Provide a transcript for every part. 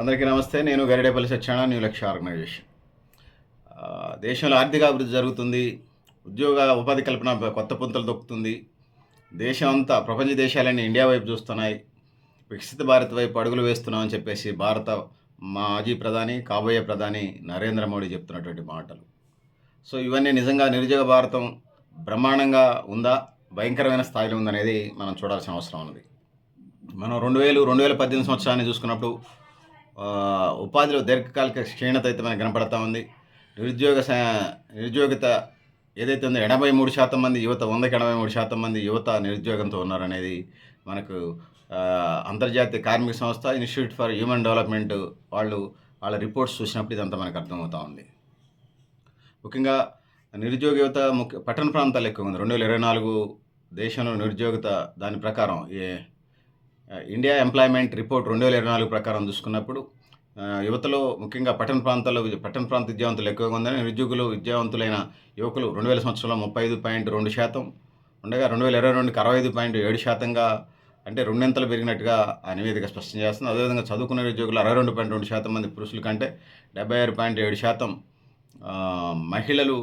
అందరికీ నమస్తే. నేను గరిడేపల్లి సత్యాన న్యూ లక్ష్య ఆర్గనైజేషన్. దేశంలో ఆర్థిక అభివృద్ధి జరుగుతుంది. ఉద్యోగ ఉపాధి కల్పన కొత్త పుంతలు దొక్కుతుంది. దేశం అంతా ప్రపంచ దేశాలన్నీ ఇండియా వైపు చూస్తున్నాయి. వికసిత భారత్ వైపు అడుగులు వేస్తున్నామని చెప్పేసి భారత మాజీ ప్రధాని కాబోయే ప్రధాని నరేంద్ర మోడీ చెప్తున్నటువంటి మాటలు. సో ఇవన్నీ నిజంగా నిరుద్యోగ భారతం బ్రహ్మాండంగా ఉందా? భయంకరమైన స్థాయిలో ఉందనేది మనం చూడాల్సిన అవసరం ఉంది. మనం రెండు వేలు రెండు వేల పద్దెనిమిది సంవత్సరాన్ని చూసుకున్నప్పుడు ఉపాధిలో దీర్ఘకాలిక క్షీణత అయితే మనకు కనపడతా ఉంది. నిరుద్యోగ నిరుద్యోగిత ఏదైతే ఉందో ఎనభై మూడు శాతం మంది యువత వందకి ఎనభై మూడు శాతం మంది యువత నిరుద్యోగంతో ఉన్నారనేది మనకు అంతర్జాతీయ కార్మిక సంస్థ ఇన్స్టిట్యూట్ ఫర్ హ్యూమన్ డెవలప్మెంట్ వాళ్ళు వాళ్ళ రిపోర్ట్స్ చూసినప్పుడు ఇదంతా మనకు అర్థమవుతా ఉంది. ముఖ్యంగా నిరుద్యోగ యువత ముఖ్య పట్టణ ప్రాంతాలు ఎక్కువ ఉంది. రెండు వేల ఇరవై నాలుగు దేశంలో నిరుద్యోగిత దాని ప్రకారం ఏ ఇండియా ఎంప్లాయ్మెంట్ రిపోర్ట్ రెండు వేల ఇరవై నాలుగు ప్రకారం చూసుకున్నప్పుడు యువతలో ముఖ్యంగా పట్టణ ప్రాంతాల్లో పట్టణ ప్రాంత విద్యావంతులు ఎక్కువగా ఉందని నిరుద్యోగులు విద్యావంతులైన యువకులు రెండు వేల సంవత్సరంలో ముప్పై ఐదు పాయింట్ రెండు శాతం ఉండగా రెండు వేల ఇరవై రెండుకి అరవై ఐదు పాయింట్ ఏడు శాతంగా అంటే రెండింతలు పెరిగినట్టుగా ఆ నివేదిక స్పష్టం చేస్తుంది. అదేవిధంగా చదువుకున్న నిరుద్యోగులు అరవై రెండు పాయింట్ రెండు శాతం మంది పురుషుల కంటే డెబ్బై ఆరు పాయింట్ ఏడు శాతం మహిళలు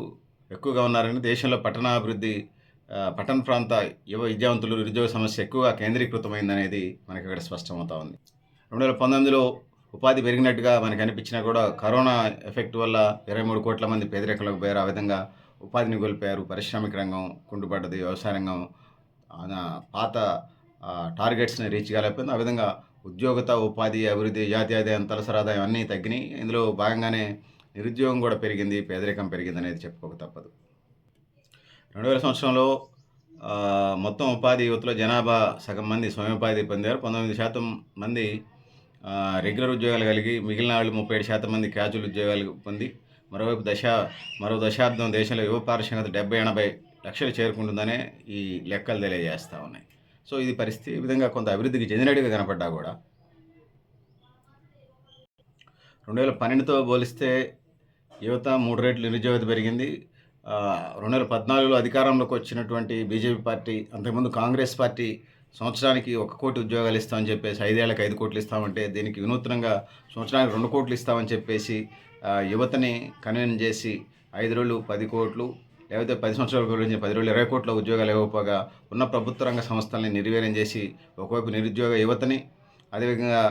ఎక్కువగా ఉన్నారని దేశంలో పట్టణాభివృద్ధి పట్టణ ప్రాంత యువ విద్యావంతులు నిరుద్యోగ సమస్య ఎక్కువగా కేంద్రీకృతమైందనేది మనకి ఇక్కడ స్పష్టమవుతా ఉంది. రెండు వేల పంతొమ్మిదిలో ఉపాధి పెరిగినట్టుగా మనకు అనిపించినా కూడా కరోనా ఎఫెక్ట్ వల్ల ఇరవై మూడు కోట్ల మంది పేదరికలకు పోయారు. ఆ విధంగా ఉపాధిని కోల్పోయారు. పారిశ్రామిక రంగం కుంటుపడ్డది వ్యవసాయ రంగం పాత టార్గెట్స్ని రీచ్ కాలేకపోయింది. ఆ విధంగా ఉద్యోగత ఉపాధి అభివృద్ధి జాతీయ ఆదాయం తలసరి ఆదాయం అన్నీ తగ్గినాయి. ఇందులో భాగంగానే నిరుద్యోగం కూడా పెరిగింది పేదరికం పెరిగింది అనేది చెప్పుకోక తప్పదు. రెండు వేల సంవత్సరంలో మొత్తం ఉపాధి యువతలో జనాభా సగం మంది స్వయం ఉపాధి పొందారు. పంతొమ్మిది శాతం మంది రెగ్యులర్ ఉద్యోగాలు కలిగి మిగిలిన వాళ్ళు ముప్పై ఏడు శాతం మంది క్యాజువల్ ఉద్యోగాలు పొంది మరోవైపు దశ మరో దశాబ్దం దేశంలో యువ పారిశ్రామికత డెబ్బై ఎనభై లక్షలు చేరుకుంటుందనే ఈ లెక్కలు తెలియజేస్తూ ఉన్నాయి. సో ఇది పరిస్థితి ఈ విధంగా కొంత అభివృద్ధికి చెందినట్టుగా కనపడ్డా కూడా. రెండు వేల పన్నెండుతో పోలిస్తే యువత మూడు రేట్లు నిరుద్యోగత పెరిగింది. రెండు వేల పద్నాలుగులో అధికారంలోకి వచ్చినటువంటి బీజేపీ పార్టీ అంతకుముందు కాంగ్రెస్ పార్టీ సంవత్సరానికి ఒక కోటి ఉద్యోగాలు ఇస్తామని చెప్పేసి ఐదేళ్ళకు ఐదు కోట్లు ఇస్తామంటే దీనికి వినూత్నంగా సంవత్సరానికి రెండు కోట్లు ఇస్తామని చెప్పేసి యువతని కన్వీన్ చేసి ఐదు రోజులు పది కోట్లు లేకపోతే పది సంవత్సరాల గురించి పది రోజులు ఇరవై కోట్ల ఉద్యోగాలు ఇవ్వకపోగా ఉన్న ప్రభుత్వ రంగ సంస్థల్ని నిర్వీర్యం చేసి ఒకవైపు నిరుద్యోగ యువతని అదేవిధంగా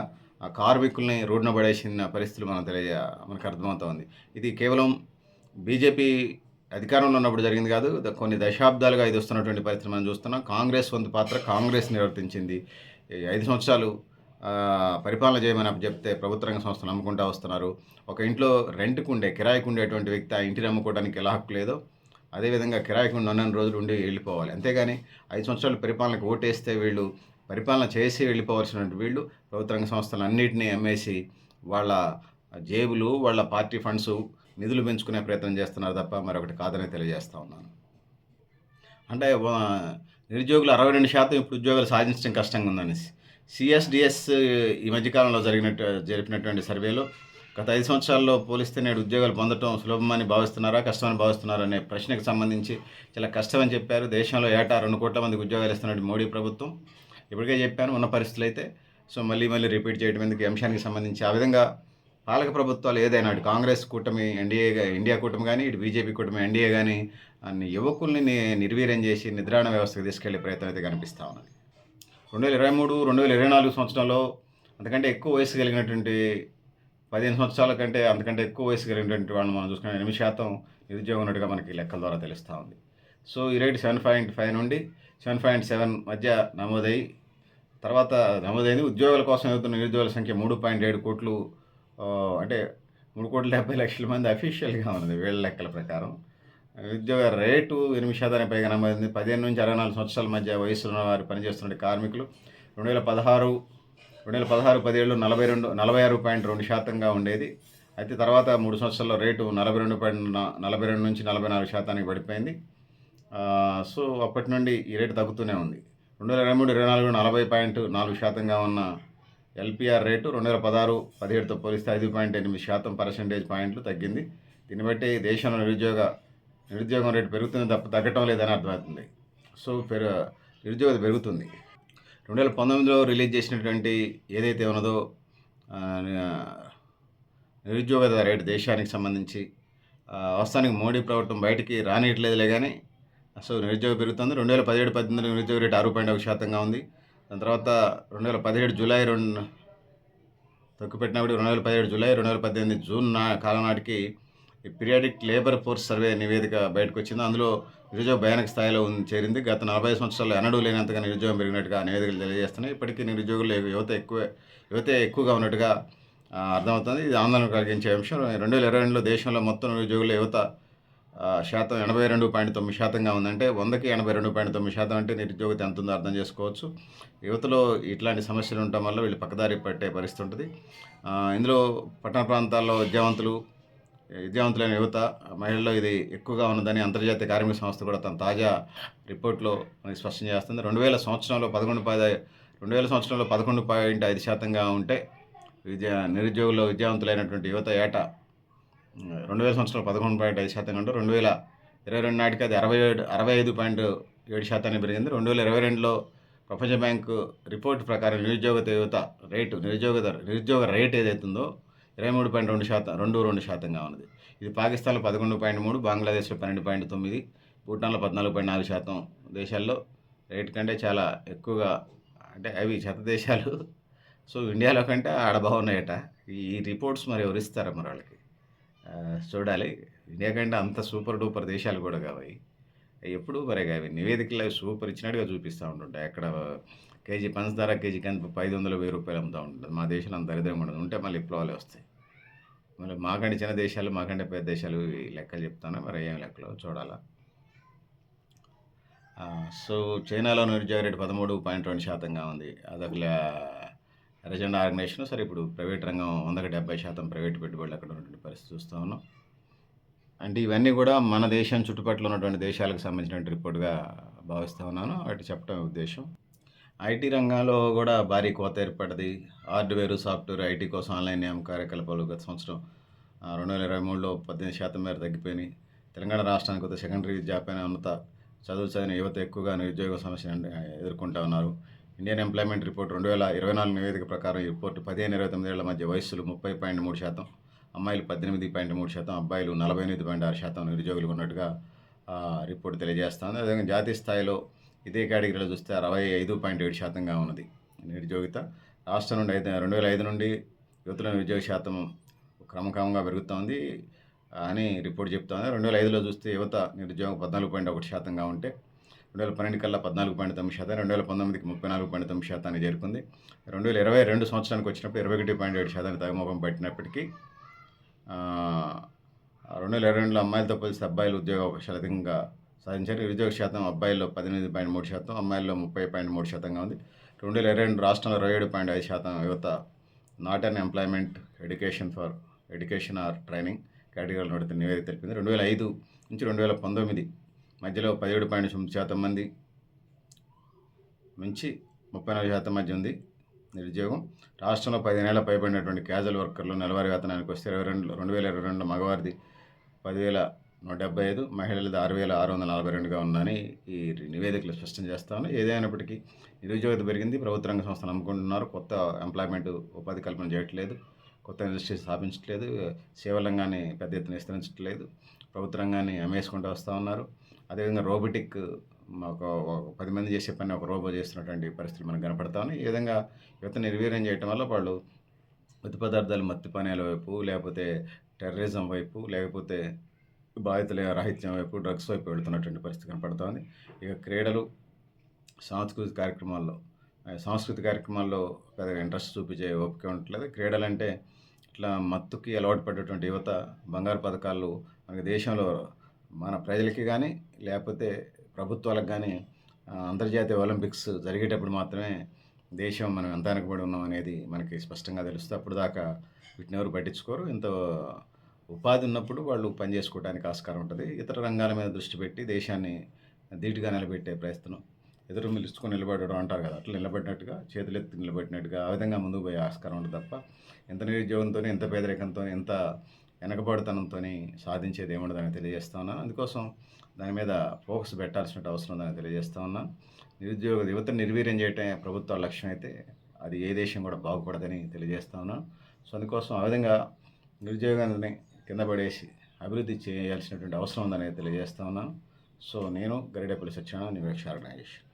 కార్మికుల్ని రోడ్డున పడేసిన పరిస్థితులు మనం తెలియ మనకు అర్థమవుతా ఉంది ఇది కేవలం బీజేపీ అధికారంలో ఉన్నప్పుడు జరిగింది కాదు కొన్ని దశాబ్దాలుగా ఇది వస్తున్నటువంటి పరిస్థితి మనం చూస్తున్నాం. కాంగ్రెస్ వంతు పాత్ర కాంగ్రెస్ నిర్వర్తించింది. ఐదు సంవత్సరాలు పరిపాలన చేయమని చెప్తే ప్రభుత్వ రంగ సంస్థలు నమ్ముకుంటూ వస్తున్నారు. ఒక ఇంట్లో రెంట్కు ఉండే కిరాయికి ఉండేటువంటి వ్యక్తి ఆ ఇంటిని అమ్ముకోవడానికి ఎలా హక్కు లేదో అదేవిధంగా కిరాయికి ఉన్న రోజులు ఉండి వెళ్ళిపోవాలి. అంతేగాని ఐదు సంవత్సరాలు పరిపాలనకు ఓటేస్తే వీళ్ళు పరిపాలన చేసి వెళ్ళిపోవాల్సినటువంటి వీళ్ళు ప్రభుత్వ రంగ సంస్థలు అన్నింటినీ అమ్మేసి వాళ్ళ జేబులు వాళ్ళ పార్టీ ఫండ్స్ నిధులు పెంచుకునే ప్రయత్నం చేస్తున్నారు తప్ప మరొకటి కాదని తెలియజేస్తూ ఉన్నాను. అంటే నిరుద్యోగులు అరవై రెండు శాతం ఇప్పుడు ఉద్యోగాలు సాధించడం కష్టంగా ఉందనేసి సిఎస్డిఎస్ ఈ మధ్యకాలంలో జరిగినట్టు జరిపినటువంటి సర్వేలో గత ఐదు సంవత్సరాల్లో పోలిస్తే నేడు ఉద్యోగాలు పొందడం సులభమని భావిస్తున్నారా కష్టమని భావిస్తున్నారా అనే ప్రశ్నకు సంబంధించి చాలా కష్టమని చెప్పారు. దేశంలో ఏటా రెండు కోట్ల మందికి ఉద్యోగాలు ఇస్తున్నట్టు మోడీ ప్రభుత్వం ఇప్పటికే చెప్పాను. ఉన్న పరిస్థితులు అయితే సో మళ్ళీ మళ్ళీ రిపీట్ చేయడం ఎందుకు అంశానికి సంబంధించి ఆ విధంగా పాలక ప్రభుత్వాలు ఏదైనా అటు కాంగ్రెస్ కూటమి ఎన్డీఏ ఇండియా కూటమి కానీ ఇటు బీజేపీ కూటమి ఎన్డీఏ కానీ అన్ని యువకుల్ని నిర్వీర్యం చేసి నిద్రాణ వ్యవస్థకు తీసుకెళ్ళే ప్రయత్నం అయితే కనిపిస్తూ ఉన్నది. రెండు వేల ఇరవై మూడు రెండు వేల ఇరవై నాలుగు సంవత్సరంలో అంతకంటే ఎక్కువ వయసు కలిగినటువంటి పదిహేను సంవత్సరాల కంటే అంతకంటే ఎక్కువ వయసు కలిగినటువంటి వాళ్ళని మనం చూసుకున్న ఎనిమిది శాతం నిరుద్యోగం ఉన్నట్టుగా మనకి లెక్కల ద్వారా తెలుస్తూ ఉంది. సో ఈ రేటు సెవెన్ పాయింట్ ఫైవ్ నుండి సెవెన్ పాయింట్ సెవెన్ మధ్య నమోదై తర్వాత నమోదైంది. ఉద్యోగాల కోసం వెళ్తున్న నిరుద్యోగుల సంఖ్య మూడు పాయింట్ ఏడు కోట్లు అంటే మూడు కోట్ల డెబ్బై లక్షల మంది అఫీషియల్గా ఉన్నది వీళ్ళ లెక్కల ప్రకారం. ఉద్యోగ రేటు ఎనిమిది శాతానికి పైగా నమోదైంది పదిహేను నుంచి అరవై నాలుగు సంవత్సరాల మధ్య వయసులో ఉన్న వారు పనిచేస్తున్న కార్మికులు రెండు వేల పదహారు రెండు వేల పదహారు పదిహేడులో నలభై రెండు నలభై ఆరు పాయింట్ రెండు శాతంగా ఉండేది. అయితే తర్వాత మూడు సంవత్సరాల్లో రేటు నలభై రెండు పాయింట్ నలభై రెండు నుంచి నలభై నాలుగు శాతానికి పడిపోయింది. సో అప్పటి నుండి ఈ రేటు తగ్గుతూనే ఉంది. రెండు వేల ఇరవై మూడు ఇరవై నాలుగు నలభై పాయింట్ నాలుగు శాతంగా ఉన్న ఎల్పిఆర్ రేటు రెండు వేల పదహారు పదిహేడుతో పోలిస్తే ఐదు పాయింట్ ఎనిమిది శాతం పర్సెంటేజ్ పాయింట్లు తగ్గింది. దీన్ని బట్టి దేశంలో నిరుద్యోగ నిరుద్యోగం రేటు పెరుగుతుంది తప్ప తగ్గటం లేదని అర్థమవుతుంది. సో పెరు నిరుద్యోగత పెరుగుతుంది. రెండు వేల పంతొమ్మిదిలో రిలీజ్ చేసినటువంటి ఏదైతే ఉన్నదో నిరుద్యోగత నిరుద్యోగ రేటు దేశానికి సంబంధించి ఆ, వాస్తవానికి మోడీ ప్రభుత్వం బయటికి రానియట్లేదులే కానీ సో నిరుద్యోగం పెరుగుతుంది. రెండు వేల పదిహేడు పద్దెనిమిది నిరుద్యోగ రేటు ఆరు పాయింట్ ఒక శాతంగా ఉంది. దాని తర్వాత రెండు వేల పదిహేడు జూలై రెండు తొక్కిపెట్టినప్పుడు రెండు వేల పదిహేడు జూలై రెండు వేల పద్దెనిమిది జూన్ నా కాలం నాటికి ఈ పీరియాడిక్ లేబర్ ఫోర్స్ సర్వే నివేదిక బయటకు వచ్చింది అందులో నిరుద్యోగ భయానక స్థాయిలో ఉంది చేరింది. గత నలభై సంవత్సరాలు ఎన్నడూ లేనంతగా నిరుద్యోగం పెరిగినట్టుగా నివేదికలు తెలియజేస్తున్నాయి. ఇప్పటికీ నిరుద్యోగులు యువత ఎక్కువ యువత ఎక్కువగా ఉన్నట్టుగా అర్థమవుతుంది. ఇది ఆందోళన కలిగించే అంశం. రెండు వేల ఇరవై రెండులో దేశంలో మొత్తం నిరుద్యోగుల యువత శాతం ఎనభై రెండు పాయింట్ తొమ్మిది శాతంగా ఉందంటే వందకి ఎనభై రెండు పాయింట్ తొమ్మిది శాతం అంటే నిరుద్యోగత ఎంత ఉందో అర్థం చేసుకోవచ్చు. యువతలో ఇట్లాంటి సమస్యలు ఉండటం వల్ల వీళ్ళు పక్కదారి పట్టే పరిస్థితి ఉంటుంది. ఇందులో పట్టణ ప్రాంతాల్లో విద్యావంతులు విద్యావంతులైన యువత మహిళల్లో ఇది ఎక్కువగా ఉన్నదని అంతర్జాతీయ కార్మిక సంస్థ కూడా తన తాజా రిపోర్ట్లో మనకి స్పష్టం చేస్తుంది. రెండు వేల సంవత్సరంలో పదకొండు పది రెండు వేల సంవత్సరంలో పదకొండు పాయింట్ ఐదు శాతంగా ఉంటే విద్యా నిరుద్యోగుల్లో విద్యావంతులైనటువంటి యువత ఏటా రెండు వేల సంవత్సరాలు పదకొండు పాయింట్ ఐదు శాతం కంటే రెండు వేల ఇరవై రెండు నాటికి అది అరవై ఏడు అరవై ఐదు పాయింట్ ఏడు శాతానికి పెరిగింది. రెండు వేల ఇరవై రెండులో ప్రపంచ బ్యాంకు రిపోర్ట్ ప్రకారం నిరుద్యోగత యువత రేటు నిరుద్యోగ నిరుద్యోగ రేట్ ఏదైతుందో ఇరవై మూడు పాయింట్ రెండు శాతం రెండు రెండు శాతంగా ఉన్నది. ఇది పాకిస్తాన్లో పదకొండు పాయింట్ మూడు బంగ్లాదేశ్లో పన్నెండు పాయింట్ తొమ్మిది భూటాన్లో పద్నాలుగు పాయింట్ నాలుగు శాతం దేశాల్లో రేట్ కంటే చాలా ఎక్కువగా అంటే అవి చెత్త దేశాలు. సో ఇండియాలో కంటే ఆడ బాగున్నాయట. ఈ రిపోర్ట్స్ మరి ఎవరిస్తారా మరి వాళ్ళకి? చూడాలి. ఇండియా కంటే అంత సూపర్ డూపర్ దేశాలు కూడా కావాలి. ఎప్పుడు మరి అవి నివేదికలు అవి సూపర్ ఇచ్చినట్టుగా చూపిస్తూ ఉంటుంటాయి. అక్కడ కేజీ పంచదార కేజీ కందిపప్పు ఐదు వందల వెయ్యి రూపాయలు అమ్ముతూ ఉంటుంది మా దేశంలో అంత దరిద్రంగా ఉండదు. ఉంటే మళ్ళీ విప్లవాలు వస్తాయి. మళ్ళీ మాకంటే చిన్న దేశాలు మాకంటే పెద్ద దేశాలు లెక్కలు చెప్తాను? మరి ఏం లెక్కలు? చూడాలా. సో చైనాలో నిరుద్యోగ రేటు పదమూడు పాయింట్ రెండు శాతంగా ఉంది. అదొక రెజెండా ఆర్గనైజేషన్ సరే ఇప్పుడు ప్రైవేట్ రంగం వందకి డెబ్బై శాతం ప్రైవేట్ పెట్టుబడులు అక్కడ ఉన్నటువంటి పరిస్థితి చూస్తూ ఉన్నాం. అంటే ఇవన్నీ కూడా మన దేశం చుట్టుపక్కల ఉన్నటువంటి దేశాలకు సంబంధించినటువంటి రిపోర్ట్గా భావిస్తూ ఉన్నాను. వాటి చెప్పడం ఉద్దేశం. ఐటీ రంగంలో కూడా భారీ కోత ఏర్పడింది. హార్డ్వేర్ సాఫ్ట్వేర్ ఐటీ కోసం ఆన్లైన్ నియామక కార్యకలాపాలు గత సంవత్సరం రెండు వేల ఇరవై మూడులో పద్దెనిమిది శాతం మేర తగ్గిపోయినాయి. తెలంగాణ రాష్ట్రానికి కొత్త సెకండరీ విద్యాపైన ఉన్నత చదువు చదివిన యువత ఎక్కువగా నిరుద్యోగ సమస్యను ఎదుర్కొంటూ ఉన్నారు. ఇండియన్ ఎంప్లాయ్మెంట్ రిపోర్ట్ రెండు వేల ఇరవై నాలుగు నివేదిక ప్రకారం ఈ రిపోర్ట్ పదిహేను ఇరవై తొమ్మిది ఏళ్ళ మధ్య వయస్సులు ముప్పై పాయింట్ మూడు శాతం అమ్మాయిలు పద్దెనిమిది పాయింట్ మూడు శాతం అబ్బాయిలు నలభై ఎనిమిది పాయింట్ ఆరు శాతం నిరుద్యోగులు ఉన్నట్టుగా రిపోర్ట్ తెలియజేస్తుంది. అదేవిధంగా జాతీయ స్థాయిలో ఇదే కేటగిరీలో చూస్తే అరవై ఐదు పాయింట్ ఏడు శాతంగా ఉన్నది నిరుద్యోగిత. రాష్ట్రం నుండి అయితే రెండు వేల ఐదు నుండి యువతుల నిరుద్యోగ శాతం క్రమక్రమంగా పెరుగుతోంది అని రిపోర్ట్ చెప్తోంది. రెండు వేల ఐదులో చూస్తే యువత నిరుద్యోగం పద్నాలుగు పాయింట్ ఒకటి శాతంగా ఉంటే రెండు వేల పన్నెండు కల్లా పద్నాలుగు పాయింట్ తొమ్మిది శాతం రెండు వేల పంతొమ్మిదికి ముప్పై నాలుగు పాయింట్ తొమ్మిది శాతాన్ని చేరుకుంది. రెండు వేల ఇరవై రెండు సంవత్సరానికి వచ్చినప్పుడు ఇరవై ఒకటి పాయింట్ ఏడు శాతానికి తగ్గుముఖం పట్టినప్పటికీ రెండు వేల ఇరవై రెండులో అమ్మాయిలతో పోలిస్తే అబ్బాయిలు ఉద్యోగ అవకాశాలు అధికంగా సాధించారు. నిరుద్యోగ శాతం అబ్బాయిల్లో పద్దెనిమిది పాయింట్ మూడు శాతం అమ్మాయిల్లో ముప్పై పాయింట్ మూడు శాతంగా ఉంది. రెండు వేల ఇరవై రెండు రాష్ట్రంలో ఇరవై ఏడు పాయింట్ ఐదు శాతం యువత not in employment education for education or training కేటగిరీలో నడుతున్న నివేదిక తెలిపింది. రెండు వేల ఐదు నుంచి రెండు వేల పంతొమ్మిది మధ్యలో పదిహేడు పాయింట్ తొమ్మిది శాతం మంది నుంచి ముప్పై నాలుగు శాతం మధ్య ఉంది నిరుద్యోగం. రాష్ట్రంలో పదిహేనేళ్ళ పైబడినటువంటి క్యాజువల్ వర్కర్లు నెలవారీ వేతనానికి వస్తే ఇరవై రెండు రెండు వేల ఇరవై రెండులో మగవారిది పదివేల నూట డెబ్బై ఐదు మహిళలది ఆరు వేల ఆరు వందల నలభై రెండుగా ఉందని ఈ నివేదికలు స్పష్టం చేస్తాను ఏదైనప్పటికీ నిరుద్యోగత పెరిగింది ప్రభుత్వ రంగ సంస్థలు నమ్ముకుంటున్నారు కొత్త ఎంప్లాయ్మెంట్ ఉపాధి కల్పన చేయట్లేదు కొత్త ఇండస్ట్రీ స్థాపించట్లేదు సేవలంగాన్ని పెద్ద ఎత్తున విస్తరించట్లేదు ప్రభుత్వ రంగాన్ని అమ్మేసుకుంటూ వస్తూ ఉన్నారు. అదేవిధంగా రోబోటిక్ ఒక పది మంది చేసే పని ఒక రోబో చేస్తున్నటువంటి పరిస్థితులు మనకు కనపడతా ఉన్నాయి ఈ విధంగా యువత నిర్వీర్యం చేయటం వల్ల వాళ్ళు మత్తు పదార్థాలు మత్తు పానీయాల వైపు లేకపోతే టెర్రరిజం వైపు లేకపోతే బాధితుల రాహిత్యం వైపు డ్రగ్స్ వైపు వెళుతున్నటువంటి పరిస్థితి కనపడుతోంది ఇక క్రీడలు సాంస్కృతిక కార్యక్రమాల్లో సాంస్కృతిక కార్యక్రమాల్లో పెద్దగా ఇంట్రెస్ట్ చూపించే ఓపిక ఉండట్లేదు. క్రీడలు అంటే ఇట్లా మత్తుకి అలవాటు పడేటువంటి యువత బంగారు పథకాలు మనకి దేశంలో మన ప్రజలకి కానీ లేకపోతే ప్రభుత్వాలకు కానీ అంతర్జాతీయ ఒలింపిక్స్ జరిగేటప్పుడు మాత్రమే దేశం మనం ఎంత వెనకబడి ఉన్నాం అనేది మనకి స్పష్టంగా తెలుస్తుంది అప్పుడు దాకా వీటిని ఎవరు పట్టించుకోరు. ఇంత ఉపాధి ఉన్నప్పుడు వాళ్ళు పనిచేసుకోవడానికి ఆస్కారం ఉంటుంది. ఇతర రంగాల మీద దృష్టి పెట్టి దేశాన్ని ధీటుగా నిలబెట్టే ప్రయత్నం ఎదురు నిలుచుకొని నిలబడడం అంటారు కదా అట్లా నిలబడినట్టుగా చేతులెత్తి నిలబెట్టినట్టుగా ఆ విధంగా ముందుకు పోయే ఆస్కారం ఉంటుంది తప్ప ఎంత నిరుద్యోగంతో ఎంత పేదరికంతో ఎంత వెనకబడితనంతో సాధించేది ఏముండదని తెలియజేస్తా ఉన్నాను అందుకోసం దాని మీద ఫోకస్ పెట్టాల్సిన అవసరం ఉందని తెలియజేస్తా ఉన్నాను నిరుద్యోగ యువత నిర్వీర్యం చేయటమే ప్రభుత్వ లక్ష్యం అయితే అది ఏ దేశం కూడా బాగుపడదని తెలియజేస్తా ఉన్నాను సో అందుకోసం ఆ విధంగా నిరుద్యోగాన్ని కింద పడేసి అభివృద్ధి చేయాల్సినటువంటి అవసరం ఉందని తెలియజేస్తా ఉన్నాను సో నేను గరిడేపల్లి సత్యనారాయణ నివేక్ష ఆర్గనైజేషన్